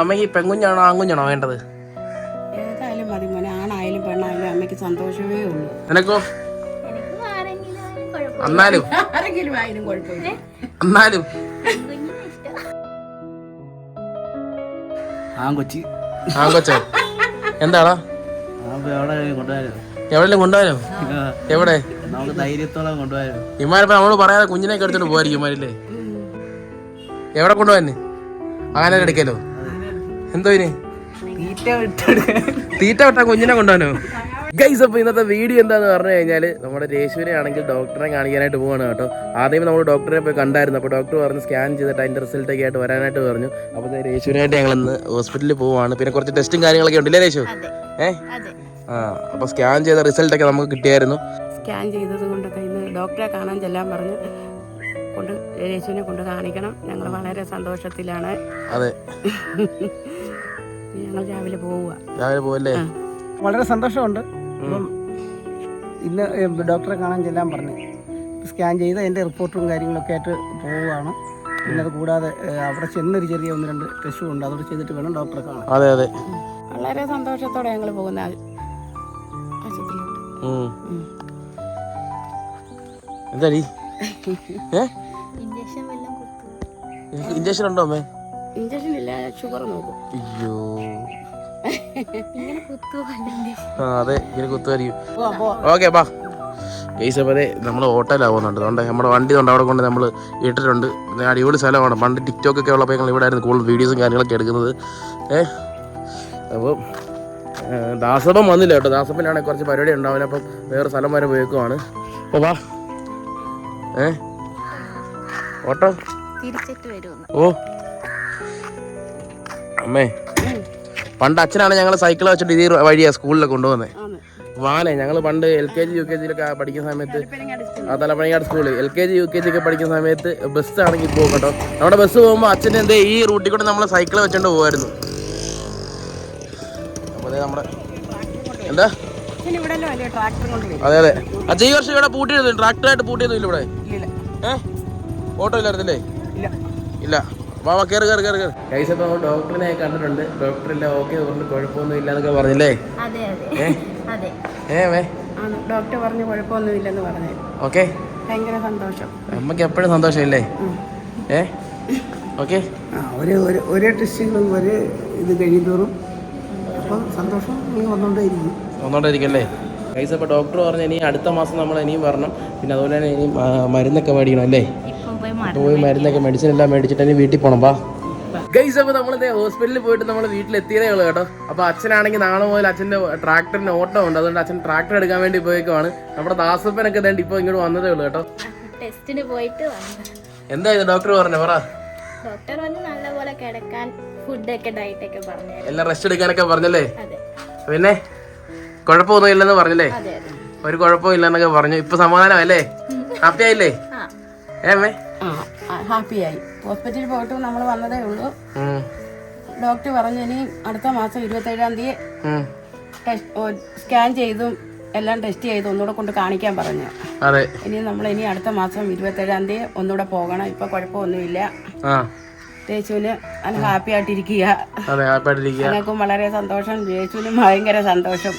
അമ്മയ്ക്ക് ഈ പെൺകുഞ്ഞാണോ ആൺകുഞ്ഞാണോ വേണ്ടത്? ഏതായാലും മതി മോനെ ആണായാലും പെണ്ണായാലും അമ്മയ്ക്ക് സന്തോഷമേ ഉള്ളൂ. നിനക്കോ? എനിക്ക് ആരെങ്കിലും എന്നാലും ആയാലും കുഴപ്പമില്ല. എന്നാലും ആൺകൊച്ചോ. എന്താടാ? കൊണ്ടുപോയാലോ എവിടെ നമുക്ക് ധൈര്യത്തോളം കൊണ്ടുപോയാലോ ഇമാരിപ്പോ നമ്മളോട് പറയാതെ കുഞ്ഞിനെ എടുത്തിട്ട് പോയിരിക്കും ഇമാരില്ലേ? എവിടെ കൊണ്ടുപോയെന്ന്? അങ്ങനെ എടുക്കലോ? എന്തോ ഇനി? തീറ്റ വിട്ടാ കുഞ്ഞിനെ കൊണ്ടുപോകാനോ? ഗൈസ് അപ്പോൾ ഇന്നത്തെ വീഡിയോ എന്താന്ന് പറഞ്ഞു കഴിഞ്ഞാൽ നമ്മുടെ രേശുവിനെ ആണെങ്കിൽ ഡോക്ടറെ കാണിക്കാനായിട്ട് പോവാണ് കേട്ടോ. ആദ്യം നമ്മൾ ഡോക്ടറെ പോയി കണ്ടായിരുന്നു. അപ്പോൾ ഡോക്ടർ പറഞ്ഞ് സ്കാൻ ചെയ്തിട്ട് അതിന്റെ റിസൾട്ട് ഒക്കെ ആയിട്ട് വരാനായിട്ട് പറഞ്ഞു. അപ്പോൾ രേശുവിനായിട്ട് ഞങ്ങൾ ഇന്ന് ഹോസ്പിറ്റലിൽ പോവാണ്. പിന്നെ കുറച്ച് ടെസ്റ്റും കാര്യങ്ങളൊക്കെ ഉണ്ടല്ലേ രേശു? ഏ? ആ അപ്പോൾ സ്കാൻ ചെയ്ത റിസൾട്ട് ഒക്കെ നമുക്ക് കിട്ടിയായിരുന്നു. സ്കാൻ ചെയ്തത് കൊണ്ടൊക്കെ ഇന്ന് ഡോക്ടറെ കാണാൻ ചെല്ലാൻ പറഞ്ഞു. കൊണ്ട് രേശുവിനെ കൊണ്ട് കാണിക്കണം. ഞങ്ങൾ വളരെ സന്തോഷത്തിലാണ്. അതെ. ഞങ്ങൾ രാവിലെ പോവുക. രാവിലെ പോവല്ലേ? വളരെ സന്തോഷമുണ്ട്. അപ്പം ഇന്ന് ഡോക്ടറെ കാണാൻ ചെല്ലാൻ പറഞ്ഞു. സ്കാൻ ചെയ്ത് അതിന്റെ റിപ്പോർട്ടും കാര്യങ്ങളൊക്കെ ആയിട്ട് പോവുകയാണ്. പിന്നെ അത് കൂടാതെ അവിടെ ചെന്നൊരു ചെറിയ ഒന്ന് രണ്ട് ടെസ്റ്റും ഉണ്ട് അതോടെ ചെയ്തിട്ട് വേണം ഡോക്ടറെ കാണാൻ. അതെ അതെ. വളരെ സന്തോഷത്തോടെ ഞങ്ങൾ പോകുന്ന എന്താ ഇഞ്ചക്ഷൻ ഉണ്ടോ അമ്മേ? ഇഞ്ചക്ഷൻ ഇല്ല ഷുഗർ നോക്കും. അയ്യോ. അതെ ഇങ്ങനെ കുത്തുമായിരിക്കും പോവാം പോവാം. ഓക്കെ ബാ. ഗൈസ് അപ്പോൾ നമ്മൾ ഹോട്ടലാണ് പോകുന്നുണ്ട്. അതുകൊണ്ട് നമ്മുടെ വണ്ടി കൊണ്ട് അവിടെ കൊണ്ട് നമ്മൾ ഇട്ടിട്ടുണ്ട്. അടിപൊളി സ്ഥലമാണ്. പണ്ട് ടിക്ടോക്ക് ഒക്കെ ഉള്ളപ്പോൾ ഞങ്ങൾ ഇവിടെ ആയിരുന്നു കൂടുതൽ വീഡിയോസും കാര്യങ്ങളൊക്കെ എടുക്കുന്നത്. ഏ? അപ്പോൾ ദാസപ്പം വന്നില്ല കേട്ടോ. ദാസപ്പനാണെങ്കിൽ കുറച്ച് പരിപാടി ഉണ്ടാവില്ല. അപ്പം വേറെ സ്ഥലം വരെ പോയേക്കുവാണ്. അപ്പോൾ വാ. ഏ? ഓട്ടോ? ഓ. അമ്മേ. പണ്ട് അച്ഛനാണ് ഞങ്ങൾ സൈക്കിൾ വെച്ചിട്ട് ഇതേ വഴിയാ സ്കൂളിലൊക്കെ കൊണ്ടുപോകുന്നത് ആണ് വാനെ ഞങ്ങൾ പണ്ട് L K G U K ജിയിലൊക്കെ പഠിക്കുന്ന സമയത്ത് ആ തലപ്പണിക്കാട് സ്കൂളിൽ L K G U K G ഒക്കെ പഠിക്കുന്ന സമയത്ത് ബസ് ആണെങ്കിൽ പോകും കേട്ടോ. നമ്മുടെ ബസ് പോകുമ്പോൾ അച്ഛന്റെ എന്തേ ഈ റൂട്ടിൽ കൂടെ നമ്മൾ സൈക്കിൾ വെച്ചോണ്ട് പോകുമായിരുന്നു അപ്പോൾ അതെ നമ്മുടെ എന്താ? അച്ഛൻ അതെ അതെ. അച്ഛൻ ഈ വർഷം ഇവിടെ പൂട്ടിയിരുന്നു ട്രാക്ടറായിട്ട് പൂട്ടിയൊന്നും ഇല്ല ഇവിടെ? ഓട്ടോ ഇല്ലായിരുന്നില്ലേ ഇല്ല. ഇല്ല. വാ വാ കയറി കയറി കയറി കേറ്. കൈസ് അപ്പോൾ നമ്മൾ ഡോക്ടറിനെ കണ്ടിട്ടുണ്ട്. ഡോക്ടറില്ല ഓക്കെ പറഞ്ഞു കുഴപ്പമൊന്നും ഇല്ല എന്നൊക്കെ പറഞ്ഞില്ലേ? അതെ അതെ. ഏ? അതെ. ഏ വേ? ഡോക്ടർ പറഞ്ഞു കുഴപ്പമൊന്നും ഇല്ലെന്ന് പറഞ്ഞു ഓക്കെ. ഭയങ്കര സന്തോഷം. അമ്മയ്ക്ക് എപ്പോഴും സന്തോഷമില്ലേ. ഏ? ഓക്കെ. ഒരു ഒരു ഒരേ ടെസ്റ്റുകളും ഒരു ഇത് കഴിയുന്തോറും അപ്പം സന്തോഷം ഇങ്ങനെ വന്നോണ്ടേ കൈസ് അപ്പോൾ ഡോക്ടർ പറഞ്ഞു ഇനി അടുത്ത മാസം നമ്മൾ ഇനിയും വരണം. പിന്നെ അതുപോലെ തന്നെ ഇനി മരുന്നൊക്കെ മേടിക്കണം അല്ലേ? ഇപ്പം പോയി മരുന്നൊക്കെ മെഡിസിൻ എല്ലാം മേടിച്ചിട്ട് ഇനി വീട്ടിൽ പോണം വാ. ഗൈസ് അപ്പോൾ നമ്മൾ ഹോസ്പിറ്റലിൽ പോയിട്ട് നമ്മൾ വീട്ടിലെത്തിയതേ ഉള്ളൂ കേട്ടോ. അപ്പോൾ അച്ഛനാണെങ്കിൽ നാളെ മുതൽ അച്ഛന്റെ ട്രാക്ടറിന് ഓട്ടം ഉണ്ട്. അതുകൊണ്ട് അച്ഛൻ ട്രാക്ടർ എടുക്കാൻ വേണ്ടി പോയേക്കുവാണ്. നമ്മുടെ ദാസപ്പനൊക്കെ ഇതേണ്ട ഇപ്പൊ ഇങ്ങോട്ട് വന്നതേ ഉള്ളൂ കേട്ടോ. ടെസ്റ്റിന് പോയിട്ട് വന്നു. എന്താ ഇത്? ഡോക്ടർ പറഞ്ഞു പറ. ഡോക്ടർ പറഞ്ഞ് നല്ലപോലെ കിടക്കാൻ ഫുഡൊക്കെ ഡയറ്റൊക്കെ പറഞ്ഞു എല്ലാം റെസ്റ്റ് എടുക്കാനൊക്കെ പറഞ്ഞല്ലേ? അതെ. പിന്നെ? കുഴപ്പമൊന്നും ഇല്ലെന്ന് പറഞ്ഞല്ലേ? ഒരു കുഴപ്പമില്ലെന്നൊക്കെ പറഞ്ഞു. ഇപ്പൊ സമാധാനമല്ലേ ഹാപ്പി ആയില്ലേ? ആ. ഏമേ ആ. ഹാപ്പിയായി. ഹോസ്പിറ്റലിൽ പോയിട്ട് നമ്മൾ വന്നതേ ഉള്ളൂ. ഡോക്ടർ പറഞ്ഞു ഇനി അടുത്ത മാസം ഇരുപത്തേഴാം തീയതി ടെസ്റ്റ് സ്കാൻ ചെയ്തും എല്ലാം ടെസ്റ്റ് ചെയ്ത് ഒന്നുകൂടെ കൊണ്ട് കാണിക്കാൻ പറഞ്ഞു. അതെ. ഇനി നമ്മൾ ഇനി അടുത്ത മാസം ഇരുപത്തേഴാം തീയതി ഒന്നുകൂടെ പോകണം. ഇപ്പൊ കുഴപ്പമൊന്നുമില്ല. ആ. യേശുവിന് നല്ല ഹാപ്പി ആയിട്ടിരിക്കുക ഞങ്ങൾക്കും വളരെ സന്തോഷം. യേശുവിനും ഭയങ്കര സന്തോഷം.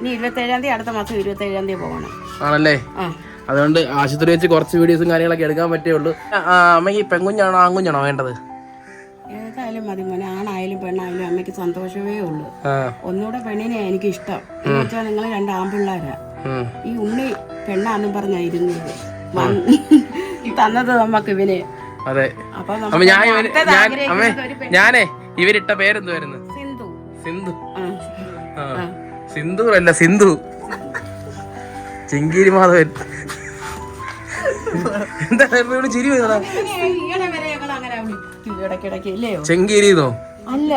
ഇനി ഇരുപത്തേഴാം തീയതി അടുത്ത മാസം ഇരുപത്തേഴാം തീയതി പോകണം. ആണല്ലേ? ആ. അതുകൊണ്ട് ആശുപത്രി വെച്ച് കുറച്ച് വീഡിയോസും കാര്യങ്ങളൊക്കെ എടുക്കാൻ പറ്റുള്ളൂ അമ്മയ്ക്ക് പെൺകുഞ്ഞാണോ ആൺകുഞ്ഞാണോ വേണ്ടത്? ഏതായാലും മതി മോനെ. ആണായാലും പെണ്ണായാലും അമ്മയ്ക്ക് സന്തോഷമേ ഉള്ളൂ. ഒന്നുകൂടെ പെണ്ണിനെ എനിക്ക് ഇഷ്ടം എന്ന് വെച്ചാൽ നിങ്ങൾ രണ്ട് ആൺപിള്ളേരാ. ഈ ഉണ്ണി പെണ്ണാന്നും പറഞ്ഞായിരുന്നത് തന്നത് നമ്മക്ക് ഇവനെ. അതെ. അപ്പൊ ഞാൻ. ഞാനേ ഇവരിട്ട പേരെന്തുവായിരുന്നു? സിന്ധു. സിന്ധു. സിന്ധു അല്ല സിന്ധു. ചിങ്കിരി മാധവൻ. എന്താ ഇവിടെ ചിരി ചെങ്കീരിന്നോ? അല്ല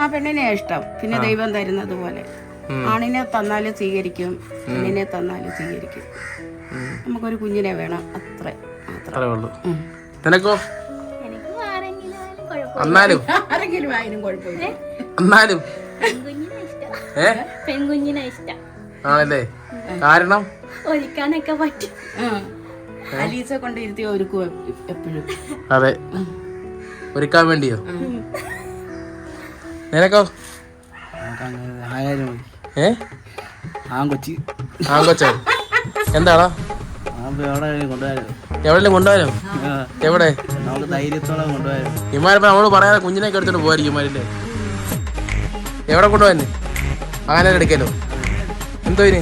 ആ പെണ്ണിനെ ഇഷ്ടം. പിന്നെ ദൈവം തരുന്നത് പോലെ ആണിനെ തന്നാലും സ്വീകരിക്കും പെണ്ണിനെ തന്നാലും സ്വീകരിക്കും. നമുക്കൊരു കുഞ്ഞിനെ വേണം അത്ര അത്ര ഉള്ളൂ. നിനക്കോ? എന്നാലും ആരെങ്കിലും ആയാലും കുഴപ്പമില്ല. എന്നാലും പെൺകുഞ്ഞിനെ ഇഷ്ടം. ഏ? പെൺകുഞ്ഞിനെ ഇഷ്ടം. ആണല്ലേ? കാരണം? ഒരുക്കാനൊക്കെ പറ്റും. അലീസ കൊണ്ട് ഇരുത്തി ഒരുക്കും എപ്പോഴും. അതെ. ഒരുക്കാൻ വേണ്ടിയോ? നിനക്കോ? ഏ ആങ്കൊച്ചി ആങ്കൊച്ചോ ആ കൊച്ചോ എന്താടാ? ആ എവിടെ കൊണ്ടുപോയാലും എവിടെ? നമുക്ക് ധൈര്യത്തോടെ കൊണ്ടുപോയാലും ഇമാരിപ്പോ നമ്മളോട് പറയാതെ കുഞ്ഞിനെ എടുത്തിട്ട് പോയിരിക്കും ഇമാരില്ലേ എവിടെ കൊണ്ടുപോയെ അങ്ങനെ എടുക്കലോ എന്തോ ഇനി?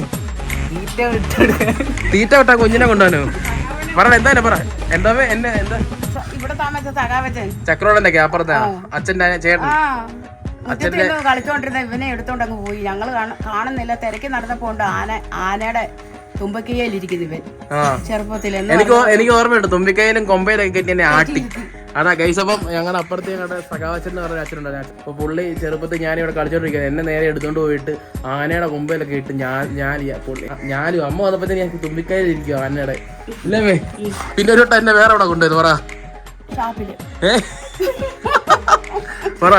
തീറ്റ വിട്ടാ കുഞ്ഞിനെ കൊണ്ടുപോകാനോ പറ എന്താ പറ. എന്താ എന്നെ എന്താ? ചക്രോടന്റെ അപ്പുറത്തെ. അച്ഛന്റെ ചേട്ടൻ. ഇരുന്ന് കളിച്ചോണ്ടിരുന്ന ഇവനെ എടുത്തോണ്ട് അങ്ങ് പോയി. ഞങ്ങൾ കാണുന്നില്ല. തിരക്കി നടന്നപ്പോണ്ട് ആന ആനയുടെ തുമ്പക്കിയയിലിരിക്കുന്നു ഇവൻ. ചെറുപ്പത്തിൽ എനിക്ക് എനിക്ക് ഓർമ്മയുണ്ട്. തുമ്പിക്കയിലും കൊമ്പയിലൊക്കെ കെട്ടി ആട്ടി. അതാ ഗൈസ് അപ്പം ഞങ്ങളുടെ അപ്പുറത്തെ ഞങ്ങളുടെ സഖാവച്ചൻ എന്ന് പറഞ്ഞ അച്ഛനുണ്ട്. അപ്പൊ പുള്ളി ചെറുപ്പത്തിൽ ഞാൻ ഇവിടെ കളിച്ചോണ്ടിരിക്കുന്നത് എന്നെ നേരെ എടുത്തോണ്ട് പോയിട്ട് ആനയുടെ കൊമ്പയിലൊക്കെ ഇട്ട് ഞാൻ ഞാൻ പുള്ളി ഞാനും അമ്മ വന്നപ്പോ ഞാൻ തുമ്പിക്കയിലിരിക്കും ആനയുടെ. ഇല്ലേ പിന്നെ ഒരു വട്ടം എന്നെ വേറെ അവിടെ കൊണ്ടുവരുന്നു. പറ. ഏ? പറ.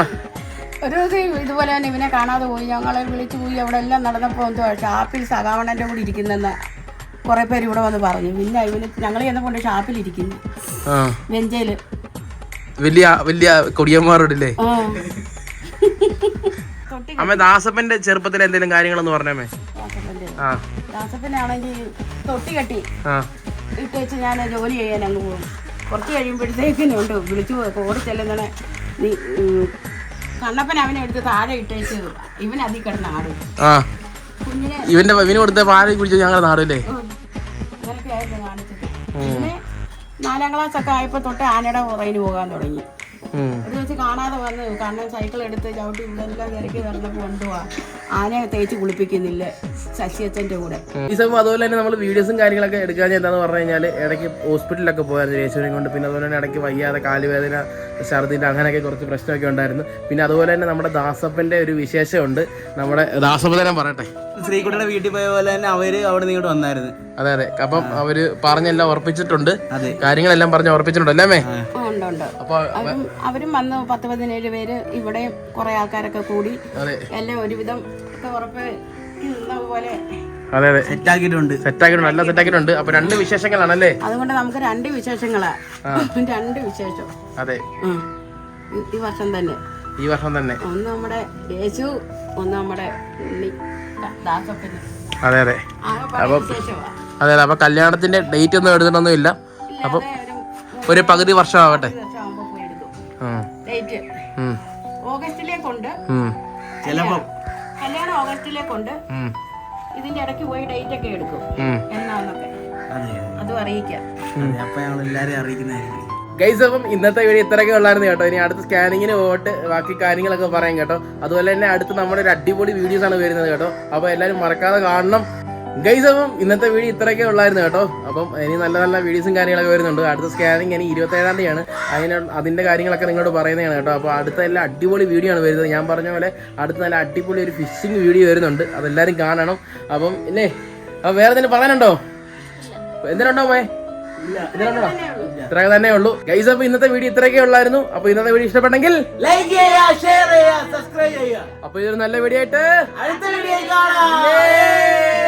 ഒരു ദിവസം ഇതുപോലെ തന്നെ ഇവനെ കാണാതെ പോയി. ഞങ്ങളെ വിളിച്ചു പോയി. അവിടെ എല്ലാം നടന്നപ്പോൾ എന്തോ ഷാപ്പിൽ സഖാവണന്റെ കൂടെ ഇരിക്കുന്നെന്ന് കുറെ പേര് ഇവിടെ വന്ന് പറഞ്ഞു. പിന്നെ ഇവന് ഞങ്ങൾ ചെന്നപ്പോൾ ഷാപ്പിൽ ഇരിക്കുന്നു. വെഞ്ചയിൽ വലിയ വലിയ കൊടിയന്മാരോടില്ലേ? അമ്മ ദാസപ്പന്റെ ചെറുപ്പത്തിൽ എന്തെങ്കിലും കാര്യങ്ങളൊന്ന് പറഞ്ഞേ ദാസപ്പന്റെ ആ. ദാസപ്പനാണെങ്കിൽ തൊട്ടി കെട്ടി ഞാൻ ജോലി ചെയ്യാൻ അങ്ങ് പോകും. കുറച്ച് വിളിച്ചു ഓടി ചെല്ലുന്നണെ നീ കണ്ണപ്പൻ അവനെ എടുത്ത് താഴെ ഇട്ടേച്ച് ഇവൻ അതി കിടന്ന് ആടും. ഇവന്റെ ഇവന് കൊടുത്ത പാൽ കുടിച്ചു ഞങ്ങളുടെ നാടല്ലേ നാലാം ക്ലാസ് ഒക്കെ ആയപ്പോൾ തൊട്ട് ആനയുടെ പുറകിന് പോകാൻ തുടങ്ങി. ഉം. ഒരു വെച്ച് കാണാതെ വന്ന് കണ്ണൻ സൈക്കിൾ എടുത്ത് ചവിട്ടി ഇവിടെ എല്ലാം തിരക്കി നടന്നപ്പോൾ കൊണ്ടുപോവാ. ആനയെ തേച്ച് കുളിപ്പിക്കുന്നില്ല ശശിയച്ഛന്റെ കൂടെ. ഈ സമയം അതുപോലെ തന്നെ നമ്മൾ വീഡിയോസും കാര്യങ്ങളൊക്കെ എടുക്കാൻ എന്താന്ന് പറഞ്ഞു കഴിഞ്ഞാൽ ഇടയ്ക്ക് ഹോസ്പിറ്റലിലൊക്കെ പോയായിരുന്നു യേശുവിനെ കൊണ്ട്. പിന്നെ അതുപോലെ തന്നെ ഇടയ്ക്ക് വയ്യാതെ കാലുവേദന ഛർദിന്റെ അങ്ങനെയൊക്കെ കുറച്ച് പ്രശ്നമൊക്കെ ഉണ്ടായിരുന്നു. പിന്നെ അതുപോലെ തന്നെ നമ്മുടെ ദാസപ്പന്റെ ഒരു വിശേഷമുണ്ട്. നമ്മുടെ ദാസപ്പതനം പറയട്ടെ. ശ്രീകുട്ടിയുടെ വീട്ടിൽ പോയ പോലെ തന്നെ അവർ അവിടെ നിന്ന് ഇങ്ങോട്ട് വന്നായിരുന്നു. അതെ അതെ. അപ്പം അവർ പറഞ്ഞെല്ലാം ഉറപ്പിച്ചിട്ടുണ്ട്. കാര്യങ്ങളെല്ലാം പറഞ്ഞ് ഉറപ്പിച്ചിട്ടുണ്ട് അല്ലേ മേ ഉണ്ട് ഉണ്ട്. അപ്പൊ അവരും വന്ന് പത്ത് പതിനേഴ് പേര് ഇവിടെ കുറെ ആൾക്കാരൊക്കെ കൂടി എല്ലാം ഒരുവിധം ഒക്കെ ഉറപ്പ് നിന്ന പോലെ അതെ അതെ. സെറ്റാക്കിയിട്ടുണ്ട്. സെറ്റാക്കിയിട്ടുണ്ട്. നല്ല സെറ്റാക്കിയിട്ടുണ്ട്. അപ്പൊ രണ്ട് വിശേഷങ്ങളാണല്ലേ? അതുകൊണ്ട് നമുക്ക് രണ്ട് വിശേഷങ്ങളാ. രണ്ട് വിശേഷം. അതെ. ഈ- വർഷം തന്നെ. ഈ വർഷം തന്നെ. ഒന്ന് നമ്മുടെ യേശു ഒന്ന് നമ്മുടെ അതെ അതെ. അപ്പൊ അതെ അതെ. അപ്പൊ കല്യാണത്തിന്റെ ഡേറ്റ് ഒന്നും എടുത്തിട്ടൊന്നും ഇല്ല അപ്പൊ ഒരു പകുതി വർഷം. ഡേറ്റ്. ഓഗസ്റ്റിലേക്കുണ്ട്. കല്യാണം ഓഗസ്റ്റിലേക്കുണ്ട്. ഇതിന്റെ ഇടയ്ക്ക് പോയി ഡേറ്റ് ഒക്കെ എടുക്കും. എന്നാന്നൊക്കെ. അതെ അതും അറിയിക്കാം. ഗൈസ് അപ്പം ഇന്നത്തെ വീഡിയോ ഇത്രയൊക്കെ ഉള്ളായിരുന്നു കേട്ടോ. ഇനി അടുത്ത സ്കാനിങ്ങിന് പോയിട്ട് ബാക്കി കാര്യങ്ങളൊക്കെ പറയാം കേട്ടോ. അതുപോലെ തന്നെ അടുത്ത് നമ്മുടെ ഒരു അടിപൊളി വീഡിയോസ് ആണ് വരുന്നത് കേട്ടോ. അപ്പോൾ എല്ലാവരും മറക്കാതെ കാണണം. ഗൈസ് അപ്പം ഇന്നത്തെ വീഡിയോ ഇത്രയൊക്കെ ഉള്ളായിരുന്നു കേട്ടോ. അപ്പം ഇനി നല്ല നല്ല വീഡിയോസും കാര്യങ്ങളൊക്കെ വരുന്നുണ്ട്. അടുത്ത സ്കാനിങ് ഇനി ഇരുപത്തേഴാം തീയതിയാണ്. അതിന് അതിന്റെ കാര്യങ്ങളൊക്കെ നിങ്ങളോട് പറയുന്നതാണ് കേട്ടോ. അപ്പോൾ അടുത്ത എല്ലാം അടിപൊളി വീഡിയോ ആണ് വരുന്നത്. ഞാൻ പറഞ്ഞ പോലെ അടുത്ത നല്ല അടിപൊളി ഒരു ഫിഷിംഗ് വീഡിയോ വരുന്നുണ്ട്. അതെല്ലാവരും കാണണം. അപ്പം ഇല്ലേ? അപ്പം വേറെ എന്തെങ്കിലും പറയാനുണ്ടോ? എന്തിനുണ്ടോ പോയെ ഇത്രയൊക്കെ തന്നെ ഉള്ളൂ. ഗൈസ് അപ്പൊ ഇന്നത്തെ വീഡിയോ ഇത്രയൊക്കെ ഉള്ളായിരുന്നു. അപ്പൊ ഇന്നത്തെ വീഡിയോ ഇഷ്ടപ്പെട്ടെങ്കിൽ ലൈക്ക് ചെയ്യുക ഷെയർ ചെയ്യുക സബ്സ്ക്രൈബ് ചെയ്യുക. അപ്പൊ ഇതൊരു നല്ല വീഡിയോ ആയിട്ട് അടുത്ത വീഡിയോ കാണാം!